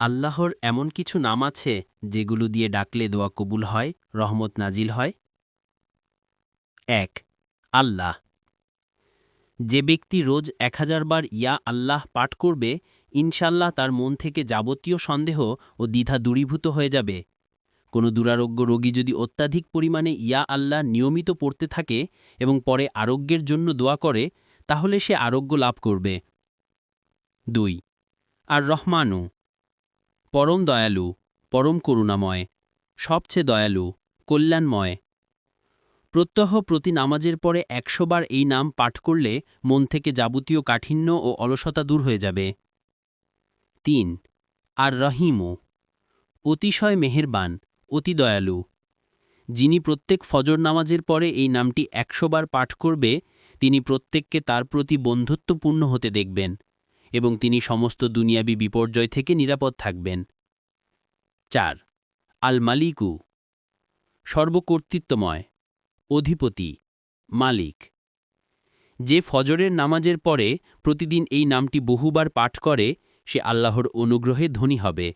আল্লাহর এমন কিছু নাম আছে যেগুলো দিয়ে ডাকলে দোয়া কবুল হয়, রহমত নাজিল হয়? এক, আল্লাহ। যে ব্যক্তি রোজ এক হাজার বার ইয়া আল্লাহ পাঠ করবে ইনশাল্লাহ তার মন থেকে যাবতীয় সন্দেহ ও দ্বিধা দূরীভূত হয়ে যাবে। কোনো দুরারোগ্য রোগী যদি অত্যাধিক পরিমাণে ইয়া আল্লাহ নিয়মিত পড়তে থাকে এবং পরে আরোগ্যের জন্য দোয়া করে, তাহলে সে আরোগ্য লাভ করবে। দুই, আর রহমানু। পরম দয়ালু, পরম করুণাময়, সবচেয়ে দয়ালু, কল্যাণময়। প্রত্যহ প্রতি নামাজের পরে একশো বার এই নাম পাঠ করলে মন থেকে যাবতীয় কাঠিন্য ও অলসতা দূর হয়ে যাবে। তিন, আর রহিমু, অতিশয় মেহেরবান, অতি দয়ালু। যিনি প্রত্যেক ফজর নামাজের পরে এই নামটি একশো বার পাঠ করবে, তিনি প্রত্যেককে তার প্রতি বন্ধুত্বপূর্ণ হতে দেখবেন। এবং তিনি সমস্ত দুনিয়াবী বিপর্যয় থেকে নিরাপদ থাকবেন। চার আল মালিকু সর্বকর্তৃত্বময়, অধিপতি, মালিক। যে ফজরের নামাজের পরে প্রতিদিন এই নামটি বহুবার পাঠ করে, সে আল্লাহর অনুগ্রহে ধনী হবে।